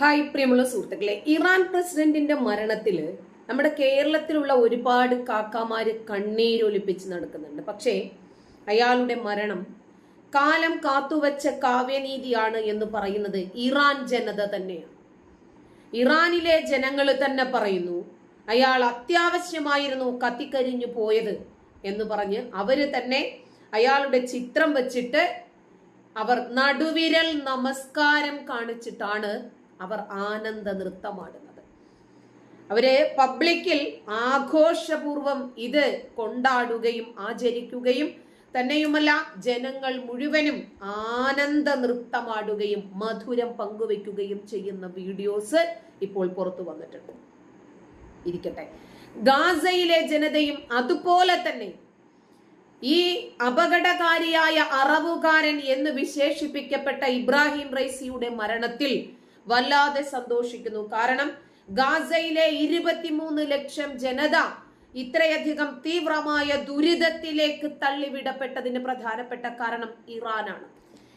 Hi പ്രിയമുള്ള സുഹൃത്തുക്കളെ. Iran പ്രസിഡന്റിന്റെ മരണത്തിൽ നമ്മുടെ കേരളത്തിലുള്ള ഒരുപാട് കാക്കാമാര് കണ്ണീരൊലിപ്പിച്ച് നടക്കുന്നുണ്ട്. പക്ഷേ അയാളുടെ മരണം കാലം കാത്തുവച്ച കാവ്യനീതിയാണ് എന്ന് പറയുന്നത് ഇറാൻ ജനത തന്നെയാണ്. ഇറാനിലെ ജനങ്ങൾ തന്നെ പറയുന്നു അയാൾ അത്യാവശ്യമായിരുന്നു കത്തിക്കരിഞ്ഞു പോയത് എന്ന് പറഞ്ഞ് അവർ തന്നെ അയാളുടെ ചിത്രം വെച്ചിട്ട് അവർ നടുവിരൽ നമസ്കാരം കാണിച്ചിട്ടാണ് അവർ ആനന്ദ നൃത്തമാടുന്നത് അവരെ പബ്ലിക്കിൽ ആഘോഷപൂർവം ഇത് കൊണ്ടാടുകയും ആചരിക്കുകയും തന്നെയുമല്ല ജനങ്ങൾ മുഴുവനും ആനന്ദ നൃത്തമാടുകയും മധുരം പങ്കുവെക്കുകയും ചെയ്യുന്ന വീഡിയോസ് ഇപ്പോൾ പുറത്തു വന്നിട്ടുണ്ട്. ഇരിക്കട്ടെ. ഗാസയിലെ ജനതയും അതുപോലെ തന്നെ ഈ അപകടകാരിയായ അറവുകാരൻ എന്ന് വിശേഷിപ്പിക്കപ്പെട്ട ഇബ്രാഹിം റൈസിയുടെ മരണത്തിൽ വല്ലാതെ സന്തോഷിക്കുന്നു. കാരണം ഗാസയിലെ ഇരുപത്തിമൂന്ന് ലക്ഷം ജനത ഇത്രയധികം തീവ്രമായ ദുരിതത്തിലേക്ക് തള്ളിവിടപ്പെട്ടതിന് പ്രധാനപ്പെട്ട കാരണം ഇറാനാണ്.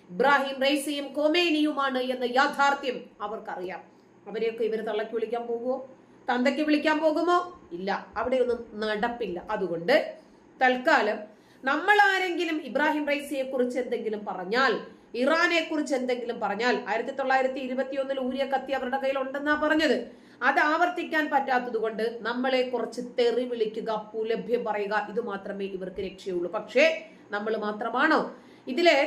ഇബ്രാഹിം റൈസിയും കൊമേനിയുമാണ് എന്ന യാഥാർത്ഥ്യം അവർക്കറിയാം. അവരെയൊക്കെ ഇവർ തള്ളക്ക് വിളിക്കാൻ പോകുമോ തന്തയ്ക്ക് വിളിക്കാൻ പോകുമോ? ഇല്ല. അവിടെയൊന്നും നടപ്പില്ല. അതുകൊണ്ട് തൽക്കാലം നമ്മൾ ആരെങ്കിലും ഇബ്രാഹിം റൈസിയെ കുറിച്ച് എന്തെങ്കിലും പറഞ്ഞാൽ ഇറാനെ കുറിച്ച് എന്തെങ്കിലും പറഞ്ഞാൽ ആയിരത്തി തൊള്ളായിരത്തി ഇരുപത്തി ഒന്നിൽ ഊരിയ കത്തി അവരുടെ കയ്യിൽ ഉണ്ടെന്നാ പറഞ്ഞത്. അത് ആവർത്തിക്കാൻ പറ്റാത്തത് കൊണ്ട് നമ്മളെ കുറച്ച് തെറി വിളിക്കുക പുലഭ്യം പറയുക ഇത് മാത്രമേ ഇവർക്ക് രക്ഷയുള്ളൂ. പക്ഷേ നമ്മൾ മാത്രമാണോ? ഇതിലെ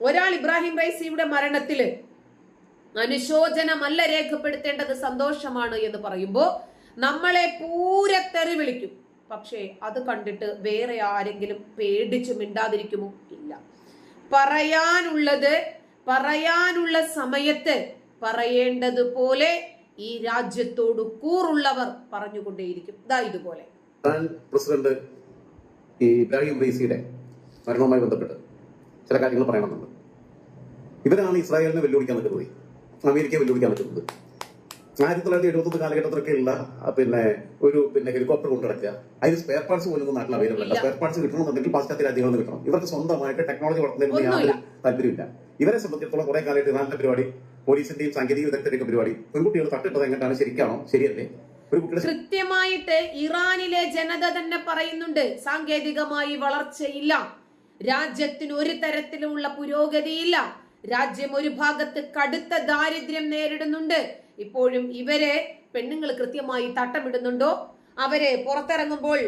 ഒരാൾ ഇബ്രാഹിം റൈസിയുടെ മരണത്തിൽ അനുശോചനമല്ല രേഖപ്പെടുത്തേണ്ടത് സന്തോഷമാണ് എന്ന് പറയുമ്പോൾ നമ്മളെ പൂരത്തെറി വിളിക്കും. പക്ഷേ അത് കണ്ടിട്ട് വേറെ ആരെങ്കിലും പേടിച്ച് മിണ്ടാതിരിക്കുമോ? ഇല്ല. പറയാനുള്ളത് പറയാനുള്ള സമയത്ത് പറയേണ്ടതുപോലെ ഈ രാജ്യത്തോട് കൂറുള്ളവർ പറഞ്ഞുകൊണ്ടേയിരിക്കും. ഇതാ ഇതുപോലെ. പ്രസിഡന്റ് ഈ ഇബ്രാഹിം റീസിയുടെ മരണവുമായി ബന്ധപ്പെട്ട് ചില കാര്യങ്ങൾ പറയണമെന്നുണ്ട്. ഇവരാണ് ഇസ്രായേലിനെ വെല്ലുവിളിക്കാൻ നിൽക്കുന്നത് അമേരിക്കയെ വെല്ലുവിളിക്കാൻ നിൽക്കുന്നത് ആയിരത്തി തൊള്ളായിരത്തി എഴുപത്തൊന്ന് കാലഘട്ടത്തിലൊക്കെയുള്ള ഉള്ള പിന്നെ ഒരു പിന്നെ ഹെലികോപ്റ്റർ കൊണ്ടു നടക്കുക. അതിന് സ്പെയർ പാർട്സ് പോലും ഒന്നും നാട്ടിൽ അവൈലബിൾ അല്ല. സ്പെയർ പാർട്സ് കിട്ടണമെന്നുണ്ടെങ്കിൽ പാശ്ചാത്യ രാജ്യങ്ങളിൽ നിന്ന് കിട്ടണം. ഇവർക്ക് സ്വന്തമായിട്ട് ടെക്നോളജി വളർത്തുന്നതിന്. യാതൊരു താല്പര്യമില്ല ഇവരെ സംബന്ധിച്ചിടത്തോളം കുറെ കാലമായിട്ട് ഇറാന്റെ പരിപാടി പോലീസിന്റെയും സാങ്കേതിക വിദഗ്ധരുടെയൊക്കെ പരിപാടി പെൺകുട്ടികൾ തട്ടിട്ടത് എങ്ങനെയാണ് ശരിക്കാണോ? ശരിയല്ലേ? ഒരു കൃത്യമായിട്ട് ഇറാനിലെ ജനത തന്നെ പറയുന്നുണ്ട്. സാങ്കേതികമായി വളർച്ചയില്ല. രാജ്യത്തിന് ഒരു തരത്തിലുമുള്ള പുരോഗതിയില്ല. രാജ്യം ഒരു ഭാഗത്ത് കടുത്ത ദാരിദ്ര്യം നേരിടുന്നുണ്ട്. ഇപ്പോഴും ഇവരെ പെണ്ണുങ്ങൾ കൃത്യമായി തട്ടമിടുന്നുണ്ടോ? അവരെ പുറത്തിറങ്ങുമ്പോൾ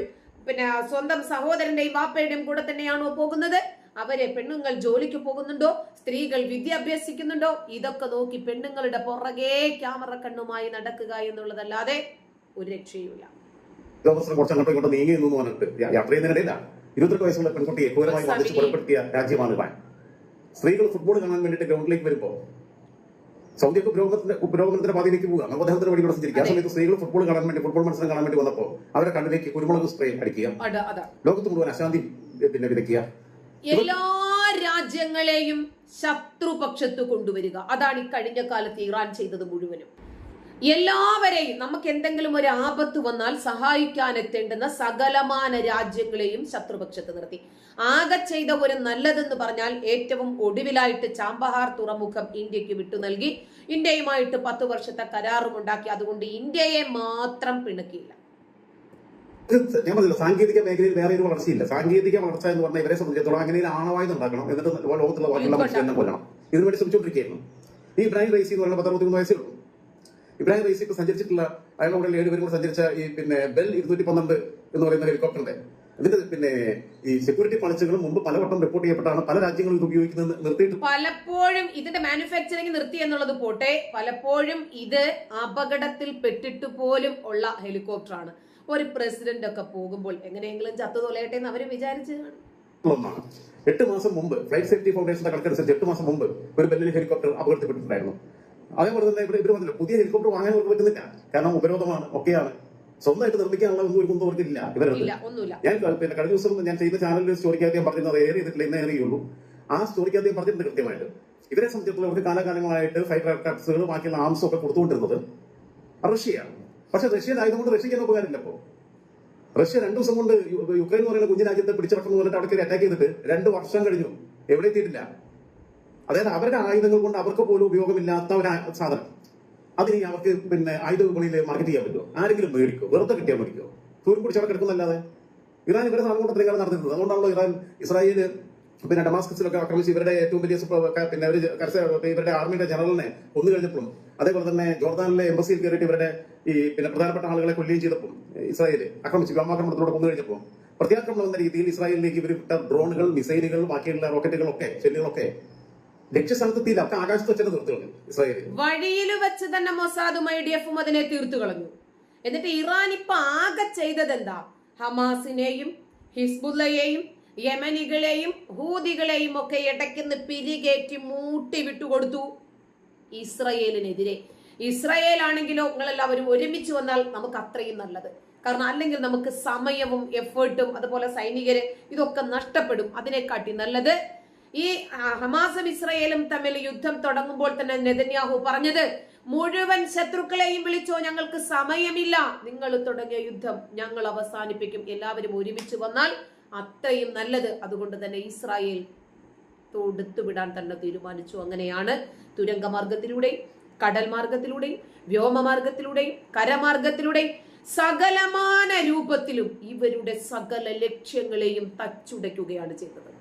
പിന്നെ സ്വന്തം സഹോദരന്റെയും വാപ്പയുടെയും കൂടെ തന്നെയാണോ പോകുന്നത്? അവരെ പെണ്ണുങ്ങൾ ജോലിക്ക് പോകുന്നുണ്ടോ? സ്ത്രീകൾ വിദ്യാഭ്യസിക്കുന്നുണ്ടോ? ഇതൊക്കെ നോക്കി പെണ്ണുങ്ങളുടെ പുറകെ ക്യാമറ കണ്ണുമായി നടക്കുക എന്നുള്ളതല്ലാതെ ഒരു രക്ഷയുമില്ല. ഉദ്യോഗസ്ഥർ കുറച്ച് അങ്ങോട്ടും ഇങ്ങോട്ടും നീങ്ങി എന്ന് പറഞ്ഞിട്ട് യാത്ര ഇരുപത്തെട്ട് വയസ്സുള്ള പെൺകുട്ടിയെ ക്രൂരമായി വധിച്ച് കൊലപ്പെടുത്തിയ രാജ്യമാണ് ഇറാൻ സ്ത്രീകൾ ഫുട്ബോൾ കാണാൻ വേണ്ടിയിട്ട് ഗ്രൗണ്ടിലേക്ക് വരുമ്പോ സൗദിയൊക്കെ പുരോഗമത്തിന്റെ പുരോഗമനത്തിന്റെ പാതയിലേക്ക് പോകുക നവോദയത്തിന്റെ വഴി കൂടെ സഞ്ചരിക്കുക ആ സമയത്ത് സ്ത്രീകൾ ഫുട്ബോൾ കാണാൻ വേണ്ടി ഫുട്ബോൾ മത്സരം കാണാൻ വേണ്ടി വന്നപ്പോൾ അവരുടെ കണ്ണിലേക്ക് കുരുമുളക് സ്പ്രേ അടിക്കുക. ലോകത്ത് മുഴുവൻ അശാന്തി പിന്നെ വിതയ്ക്കുക. എല്ലാ രാജ്യങ്ങളെയും ശത്രുപക്ഷത്ത് കൊണ്ടുവരിക. അതാണ് ഈ കഴിഞ്ഞ കാലത്ത് ഇറാൻ ചെയ്തത് മുഴുവനും. എല്ലാവരെയും നമുക്ക് എന്തെങ്കിലും ഒരു ആപത്ത് വന്നാൽ സഹായിക്കാൻ എത്തേണ്ടുന്ന സകലമാന രാജ്യങ്ങളെയും ശത്രുപക്ഷത്ത് നിർത്തി. ആകെ ചെയ്ത ഒരു നല്ലതെന്ന് പറഞ്ഞാൽ ഏറ്റവും ഒടുവിലായിട്ട് ചാമ്പഹാർ തുറമുഖം ഇന്ത്യയ്ക്ക് വിട്ടു നൽകി. ഇന്ത്യയുമായിട്ട് പത്ത് വർഷത്തെ കരാറുമുണ്ടാക്കി അതുകൊണ്ട് ഇന്ത്യയെ മാത്രം പിണക്കിയില്ല. ഞാൻ പറഞ്ഞില്ല സാങ്കേതിക മേഖലയിൽ വേറെ ഒരു വളർച്ചയില്ല. സാങ്കേതിക വളർച്ച എന്ന് പറഞ്ഞാൽ ഇവരെ സംബന്ധിച്ചിടത്തോളം അങ്ങനെ ആണവായുധം ഉണ്ടാക്കണം. എന്നിട്ട് ലോകത്തുള്ള ബാക്കിയുള്ള മനുഷ്യനെ കൊല്ലണം. ഇതിനുവേണ്ടി ശ്രമിച്ചുകൊണ്ടിരിക്കുകയായിരുന്നു. ഈ ഇബ്രാഹിം റൈസി എന്ന് പറയുന്ന പത്തറുപത്തിമൂന്ന് വയസ്സേ ഉള്ളൂ. ഇബ്രാഹിം റൈസി ഇപ്പൊ സഞ്ചരിച്ചിട്ടുള്ള അയാളുടെ കൂടെ ഏഴുപേരും കൂടെ സഞ്ചരിച്ച ഈ പിന്നെ ബെൽ ഇരുന്നൂറ്റി പന്ത്രണ്ട് എന്ന് പറയുന്ന ഹെലികോപ്റ്ററിന്റെ അതിന്റെ പിന്നെ ഈ സെക്യൂരിറ്റി പണിച്ചുകൾ മുമ്പ് പലവട്ടം റിപ്പോർട്ട് ചെയ്യപ്പെട്ടാണ് പല രാജ്യങ്ങളും ഇത് ഉപയോഗിക്കുന്നത് നിർത്തിയിട്ട് പലപ്പോഴും ഇതിന്റെ മാനുഫാക്ചറിങ് നിർത്തി എന്നുള്ളത് പോട്ടെ പലപ്പോഴും ഇത് അപകടത്തിൽ പെട്ടിട്ട് പോലും ഉള്ള ഹെലികോപ്റ്റർ ആണ് ഒരു പ്രസിഡന്റ് ഒക്കെ പോകുമ്പോൾ എങ്ങനെയെങ്കിലും ചത്തു തൊലയട്ടെ എന്ന് അവർ വിചാരിച്ചു. ഒന്നാണ്. എട്ട് മാസം മുമ്പ് ഫ്ലൈറ്റ് സേഫ്റ്റി ഫൗണ്ടേഷന്റെ കണക്കനുസരിച്ച് എട്ട് മാസം മുമ്പ് ഒരു ബെല്ലിൽ ഹെലികോപ്റ്റർ അപകടത്തിൽ അപകടത്തിൽപ്പെട്ടിട്ടുണ്ടായിരുന്നു. അതേപോലെ തന്നെ ഇവിടെ ഇവർ പറഞ്ഞില്ല പുതിയ ഹെലികോപ്റ്റർ വാങ്ങാൻ അവർക്ക് പറ്റുന്നില്ല. കാരണം ഉപരോധമാണ് ഒക്കെയാണ്. സ്വന്തമായിട്ട് നിർമ്മിക്കാനുള്ള ഒന്നും ഒരു കുന്തം അവർക്കില്ല ഒന്നുമില്ല. ഞാൻ പിന്നെ കഴിഞ്ഞ ദിവസം ഞാൻ ചെയ്ത ചാനലിൽ സ്റ്റോറിക്കകത്ത് ഞാൻ പറഞ്ഞത് ഏറെ ചെയ്തിട്ടില്ല എന്നേ ഏറിയുള്ളൂ ആ സ്റ്റോറിക്കകത്ത് ഞാൻ പറഞ്ഞിട്ടുണ്ട് കൃത്യമായിട്ട്. ഇവരെ സംബന്ധിച്ചിടത്തോളം അവർക്ക് കാലാകാലങ്ങളായിട്ട് ഫൈറ്റർ എയർക്രാഫ്റ്റ്സുകൾ ബാക്കിയുള്ള ആംസും ഒക്കെ കൊടുത്തുകൊണ്ടിരുന്നത് റഷ്യയാണ്. പക്ഷെ റഷ്യൻ ആയതുകൊണ്ട് റഷ്യക്ക് തന്നെ ഉപകാരമില്ല ഇപ്പോ. റഷ്യ രണ്ടു ദിവസം കൊണ്ട് യുക്രൈൻ എന്ന് പറയുന്ന കുഞ്ഞു രാജ്യത്തെ പിടിച്ചടക്കുന്നു പറഞ്ഞിട്ട് അവിടെ അറ്റാക്ക് ചെയ്തിട്ട് രണ്ട് വർഷം കഴിഞ്ഞു. എവിടെ എത്തിയിട്ടില്ല. അതായത് അവരുടെ ആയുധങ്ങൾ കൊണ്ട് അവർക്ക് പോലും ഉപയോഗമില്ലാത്ത ഒരു സാധനം. അതിന് അവർക്ക് പിന്നെ ആയുധ വിപണിയിൽ മാർക്കറ്റ് ചെയ്യാൻ പറ്റുമോ? ആരെങ്കിലും മേടിക്കോ വെറുതെ കിട്ടിയാൽ മേടിക്കോ തൂരും പിടിച്ച് അവിടെ കിടക്കുന്നല്ലാതെ ഇറാൻ ഇവരെ നാളുകൊണ്ട് അത്രയും കാലം നടത്തുന്നത് അതുകൊണ്ടാണല്ലോ ഇറാൻ ഇസ്രായേൽ പിന്നെ ഡമാസ്കസിലൊക്കെ ആക്രമിച്ച് ഇവരുടെ ഏറ്റവും വലിയ പിന്നെ അവർ കരസ ഇവരുടെ ആർമിയുടെ ജനറലിനെ കൊന്നു കഴിഞ്ഞപ്പോഴും അതേപോലെ തന്നെ ജോർദാനിലെ എംബസിയിൽ കയറിയിട്ട് ഇവരുടെ ഈ പിന്നെ പ്രധാനപ്പെട്ട ആളുകളെ കൊല്ലുകയും ചെയ്തപ്പോൾ ഇസ്രായേൽ ആക്രമിച്ച് വ്യോമാക്രമണത്തിലൂടെ കൊന്നു കഴിഞ്ഞപ്പോൾ പ്രത്യാക്രമണം എന്ന രീതിയിൽ ഇസ്രായേലിലേക്ക് ഇവർ വിട്ട ഡ്രോണുകൾ മിസൈലുകൾ ബാക്കിയുള്ള റോക്കറ്റുകളൊക്കെ ഷെല്ലുകളൊക്കെ ലക്ഷ്യസ്ഥാനത്തെത്തിയില്ല അവർക്ക് ആകാശത്ത് വെച്ചത് തീർത്തു കളഞ്ഞു. ഇസ്രായേൽ വഴിയിൽ വെച്ച് തന്നെ മൊസാദും ഐ ഡി എഫും അതിനെ തീർത്തു കളഞ്ഞു. എന്നിട്ട് ഇറാൻ ഇപ്പൊ ആകെ ചെയ്തത് എന്താ? ഹമാസിനെയും ഹിസ്ബുല്ലയെയും യമനികളെയും ഹൂദികളെയും ഒക്കെ ഇടയ്ക്കുന്ന് പിരികേറ്റി മൂട്ടി വിട്ടുകൊടുത്തു ഇസ്രയേലിനെതിരെ. ഇസ്രയേൽ ആണെങ്കിലോ നിങ്ങളെല്ലാവരും ഒരുമിച്ച് വന്നാൽ നമുക്ക് അത്രയും നല്ലത്. കാരണം അല്ലെങ്കിൽ നമുക്ക് സമയവും എഫേർട്ടും അതുപോലെ സൈനികര് ഇതൊക്കെ നഷ്ടപ്പെടും. അതിനെക്കാട്ടി നല്ലത് ഈ ഹമാസും ഇസ്രയേലും തമ്മിൽ യുദ്ധം തുടങ്ങുമ്പോൾ തന്നെ നെതന്യാഹു പറഞ്ഞത് മുഴുവൻ ശത്രുക്കളെയും വിളിച്ചോ ഞങ്ങൾക്ക് സമയമില്ല. നിങ്ങൾ തുടങ്ങിയ യുദ്ധം ഞങ്ങൾ അവസാനിപ്പിക്കും. എല്ലാവരും ഒരുമിച്ച് വന്നാൽ അത്രയും നല്ലത്. അതുകൊണ്ട് തന്നെ ഇസ്രായേൽ തൊടുത്തുവിടാൻ തന്നെ തീരുമാനിച്ചു. അങ്ങനെയാണ് തുരങ്ക മാർഗത്തിലൂടെ കടൽ മാർഗത്തിലൂടെയും വ്യോമമാർഗത്തിലൂടെയും കരമാർഗത്തിലൂടെയും സകലമാന രൂപത്തിലും ഇവരുടെ സകല ലക്ഷ്യങ്ങളെയും തച്ചുടയ്ക്കുകയാണ് ചെയ്തത്.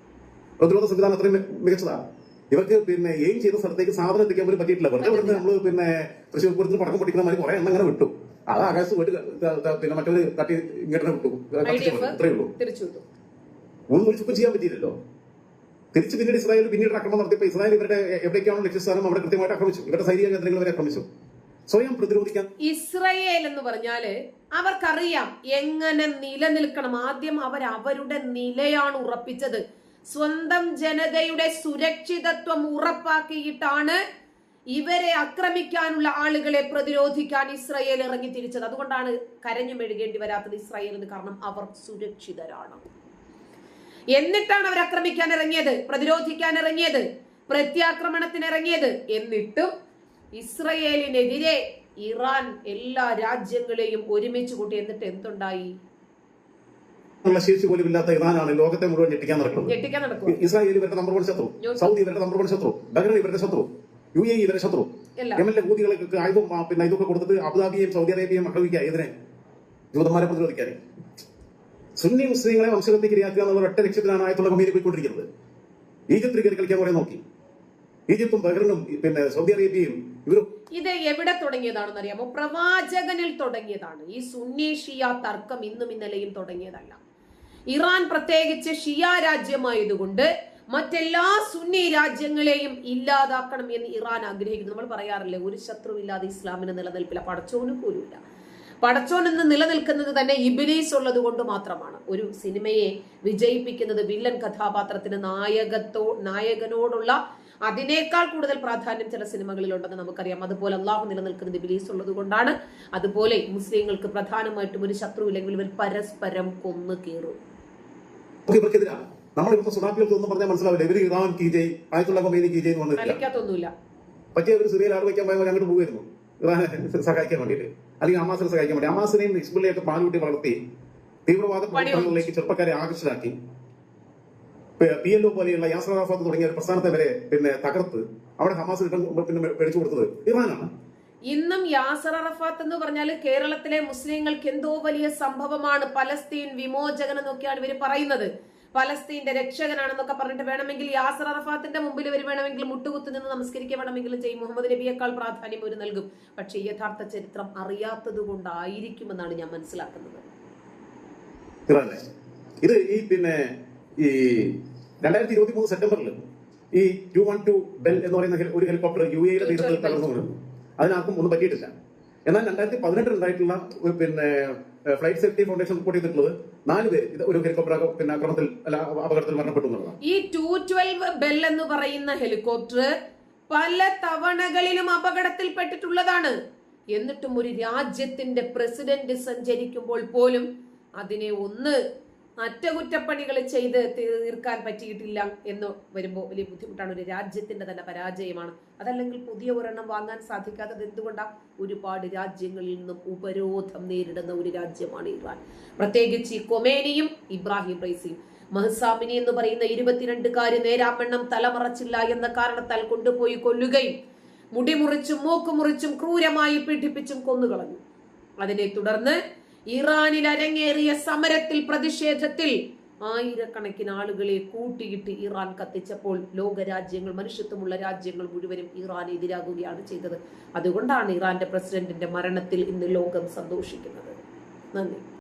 പ്രതിരോധ സംവിധാനം അത്രയും മികച്ചതാണ്. ഇവർക്ക് പിന്നെ എയിം ചെയ്ത സ്ഥലത്തേക്ക് സാധനം എത്തിക്കാൻ പോലും പറ്റിയിട്ടില്ല. വെറുതെ ഇവിടുന്ന് നമ്മൾ പിന്നെ തൃശ്ശൂർ പൂരത്തിന് പടക്കം പൊട്ടിക്കുന്ന മാതിരി കുറെ എണ്ണം അങ്ങനെ വിട്ടു. അത് ആകാശത്ത് പോയിട്ട് പിന്നെ മറ്റൊരു തട്ടി ഇങ്ങോട്ട് വിട്ടു. അത്രേ ഉള്ളൂ. ഒന്നും ഒരു ചുക്കും ചെയ്യാൻ പറ്റിയില്ലല്ലോ. തിരിച്ച് പിന്നീട് ഇസ്രായേൽ പിന്നീട് ആക്രമണം നടത്തിയപ്പോൾ ഇസ്രായേൽ ഇവരുടെ എവിടേക്കാണോ ലക്ഷ്യസ്ഥാനം അവിടെ കൃത്യമായിട്ട് ആക്രമിച്ചു. ഇവരുടെ സൈനിക കേന്ദ്രങ്ങൾ വരെ ആക്രമിച്ചു. സ്വയം പ്രതിരോധിക്കാൻ ഇസ്രയേൽ എന്ന് പറഞ്ഞാൽ അവർക്കറിയാം എങ്ങനെ നിലനിൽക്കണം. ആദ്യം അവർ അവരുടെ നിലയാണ് ഉറപ്പിച്ചത്. സ്വന്തം ജനതയുടെ സുരക്ഷിതത്വം ഉറപ്പാക്കിയിട്ടാണ് ഇവരെ ആക്രമിക്കാനുള്ള ആളുകളെ പ്രതിരോധിക്കാൻ ഇസ്രയേൽ ഇറങ്ങി തിരിച്ചത് അതുകൊണ്ടാണ് കരഞ്ഞു മെഴുകേണ്ടി വരാത്തത് ഇസ്രയേലിന് കാരണം അവർ സുരക്ഷിതരാണ്. എന്നിട്ടാണ് അവർ ആക്രമിക്കാൻ ഇറങ്ങിയത് പ്രതിരോധിക്കാൻ ഇറങ്ങിയത് പ്രത്യാക്രമണത്തിന് ഇറങ്ങിയത്. എന്നിട്ടും ഇസ്രയേലിനെതിരെ ഇറാൻ എല്ലാ രാജ്യങ്ങളെയും ഒരുമിച്ച് കൂട്ടി എന്നിട്ട് എന്തുണ്ടായി? ഉള്ള ശേഷി പോലും ഇല്ലാത്ത ഇറാനാണ് ലോകത്തെ മുഴുവൻ ഞെട്ടിക്കാൻ നടക്കുന്നത്. ഇസ്രായേൽ ഇവരുടെ നമ്പർ വൺ ശത്രു സൗദി ഇവരുടെ നമ്പർ വൺ ശത്രു ബഹ്റൈൻ ഇവരുടെ ശത്രു യു എ ഇവരുടെ ശത്രു. യമനിലെ കൂതികൾക്ക് ആയുധം പിന്നെ ഇതൊക്കെ കൊടുത്തിട്ട് അബുദാബിയെയും സൗദി അറേബ്യയും ആക്രമിക്കുക. ഇതിനെ ജൂതന്മാരെ പ്രതിരോധിക്കാൻ. സുന്നി മുസ്ലിങ്ങളെ വംശഗതിക്ക് ഇരയാക്കുക എന്നുള്ള ഒറ്റ ലക്ഷ്യത്തിലാണ് ആയത്തുള്ള കമ്പനി പോയിക്കൊണ്ടിരിക്കുന്നത്. ഈജിപ്തിൽ കയറി കളിക്കാൻ കുറെ നോക്കി. ഈജിപ്തും ബഹ്റിനും പിന്നെ സൗദി അറേബ്യയും ഇവരും ഇത് എവിടെ തുടങ്ങിയതാണെന്ന് അറിയാമോ പ്രവാചകനിൽ തുടങ്ങിയതാണ്. ഈ സുന്നി ഷിയ തർക്കം ഇന്നും ഇന്നലെയും തുടങ്ങിയതല്ല. ഇറാൻ പ്രത്യേകിച്ച് ഷിയ രാജ്യമായതുകൊണ്ട് മറ്റെല്ലാ സുന്നി രാജ്യങ്ങളെയും ഇല്ലാതാക്കണം എന്ന് ഇറാൻ ആഗ്രഹിക്കുന്നു. നമ്മൾ പറയാറില്ലേ ഒരു ശത്രു ഇല്ലാതെ ഇസ്ലാമിന് നിലനിൽപ്പില്ല. പടച്ചോന് പോലുമില്ല. പടച്ചോൻ എന്ന് നിലനിൽക്കുന്നത് തന്നെ ഇബിലീസ് ഉള്ളത് കൊണ്ട് മാത്രമാണ്. ഒരു സിനിമയെ വിജയിപ്പിക്കുന്നത് വില്ലൻ കഥാപാത്രത്തിന് നായകത്തോ നായകനോടുള്ള അതിനേക്കാൾ കൂടുതൽ പ്രാധാന്യം ചില സിനിമകളിലുണ്ടെന്ന് നമുക്കറിയാം. അതുപോലെ അള്ളാഹു നിലനിൽക്കുന്നത് ഇബിലീസ് ഉള്ളത് കൊണ്ടാണ് അതുപോലെ മുസ്ലിങ്ങൾക്ക് പ്രധാനമായിട്ടും ഒരു ശത്രു ഇല്ലെങ്കിൽ ഇവർ പരസ്പരം കൊന്നു കീറും. ഒക്കെ ഇവർക്കെതിരാണ് നമ്മൾ ഇവിടുത്തെ സുഡാപ്പികൾക്ക് ഒന്നും പറഞ്ഞാൽ മനസ്സിലാവില്ല. ഇവർ ഇറാൻ കീ ജയ് ആയത്തുള്ള കമ്പനി കീ ജയ് എന്ന് കളിക്കാത്തൊന്നുമില്ല പറ്റിയ ഒരു സിറിയയിൽ ആട് വയ്ക്കാൻ പോയവർ അങ്ങോട്ട് പോകുമായിരുന്നു ഇറാനെ സഹായിക്കാൻ വേണ്ടിയിട്ട്. അല്ലെങ്കിൽ അമാസിനെ സഹായിക്കാൻ വേണ്ടി. അമാസിനെയും ഹിസ്ബുള്ളയൊക്കെ പാലുകൂട്ടി വളർത്തി തീവ്രവാദ പ്രവർത്തനങ്ങളിലേക്ക് ചെറുപ്പക്കാരെ ആകർഷരാക്കി പി എൽ ഒ പോലെയുള്ള യാസർ അറാഫത്ത് തുടങ്ങിയ ഒരു പ്രസ്ഥാനത്തെ വരെ പിന്നെ തകർത്ത് അവിടെ ഹമാസ് ഇടം പിന്നെ മേടിച്ചു കൊടുത്തത് ഇറാനാണ്. ഇന്നും യാസർ അറഫാത്ത് എന്ന് പറഞ്ഞാൽ കേരളത്തിലെ മുസ്ലിങ്ങൾക്ക് എന്തോ വലിയ സംഭവമാണ്. പലസ്തീൻ വിമോചകൻ എന്നൊക്കെയാണ് ഇവർ പറയുന്നത്. പലസ്തീന്റെ രക്ഷകനാണെന്നൊക്കെ പറഞ്ഞിട്ട് വേണമെങ്കിൽ യാസർ അറഫാത്തിന്റെ മുമ്പിൽ ഇവർ വേണമെങ്കിൽ മുട്ടുകുത്തി നിന്ന് നമസ്കരിക്കുക വേണമെങ്കിലും ചെയ്യും മുഹമ്മദ് നബിയേക്കാൾ പ്രാധാന്യം ഒരു നൽകും. പക്ഷേ യഥാർത്ഥ ചരിത്രം അറിയാത്തത് കൊണ്ടായിരിക്കുമെന്നാണ് ഞാൻ മനസ്സിലാക്കുന്നത്. ഇത് ഈ പിന്നെ ഈ രണ്ടായിരത്തി ഇരുപത്തി മൂന്ന് സെപ്റ്റംബറിൽ ഈ ടു വൺ ടു ബെൽ എന്ന് പറയുന്ന ഒരു ഹെലികോപ്റ്റർ യു എയുടെ തീരത്തിൽ തകർന്നു അതിനാർക്കും ഒന്നും പറ്റിയിട്ടില്ല. എന്നാൽ രണ്ടായിരത്തി പതിനെട്ടിൽ ഉണ്ടായിട്ടുള്ള പിന്നെ ഫ്ലൈറ്റ് സേഫ്റ്റി ഫൗണ്ടേഷൻ റിപ്പോർട്ട് ചെയ്തിട്ടുള്ളത് നാല് പേര് ഇത് ഒരു ഹെലികോപ്റ്റർ പിന്നെ അക്രമത്തിൽ അല്ല അപകടത്തിൽ മരണപ്പെട്ടു ഈ ടു ട്വൽവ് ബെൽ എന്ന് പറയുന്ന ഹെലികോപ്റ്റർ പല തവണകളിലും അപകടത്തിൽപ്പെട്ടിട്ടുള്ളതാണ്. എന്നിട്ടും ഒരു രാജ്യത്തിന്റെ പ്രസിഡന്റ് സഞ്ചരിക്കുമ്പോൾ പോലും അതിനെ ഒന്ന് അറ്റകുറ്റപ്പണികൾ ചെയ്ത് തീർക്കാൻ പറ്റിയിട്ടില്ല എന്ന് വരുമ്പോൾ വലിയ ബുദ്ധിമുട്ടാണ്. ഒരു രാജ്യത്തിന്റെ തന്നെ പരാജയമാണ്. അതല്ലെങ്കിൽ പുതിയ ഒരെണ്ണം വാങ്ങാൻ സാധിക്കാത്തത് എന്തുകൊണ്ടാ? ഒരുപാട് രാജ്യങ്ങളിൽ നിന്നും ഉപരോധം നേരിടുന്ന ഒരു രാജ്യമാണ് ഇറാൻ. പ്രത്യേകിച്ച് ഈ കൊമേനിയും ഇബ്രാഹിം റൈസിയും. മഹസാമിനി എന്ന് പറയുന്ന ഇരുപത്തിരണ്ടുകാര് നേരാമെണ്ണം തലമറച്ചില്ല എന്ന കാരണത്താൽ കൊണ്ടുപോയി കൊല്ലുകയും മുടിമുറിച്ചും മൂക്കുമുറിച്ചും മൂക്ക് മുറിച്ചും ക്രൂരമായി പീഡിപ്പിച്ചും കൊന്നുകളഞ്ഞു. അതിനെ തുടർന്ന് ഇറാനിൽ അരങ്ങേറിയ സമരത്തിൽ പ്രതിഷേധത്തിൽ ആയിരക്കണക്കിന് ആളുകളെ കൂട്ടിയിട്ട് ഇറാൻ കത്തിച്ചപ്പോൾ ലോകരാജ്യങ്ങൾ മനുഷ്യത്വമുള്ള രാജ്യങ്ങൾ മുഴുവനും ഇറാൻ എതിരാകുകയാണ് ചെയ്തത്. അതുകൊണ്ടാണ് ഇറാന്റെ പ്രസിഡന്റിന്റെ മരണത്തിൽ ഇന്ന് ലോകം സന്തോഷിക്കുന്നത്. നന്ദി.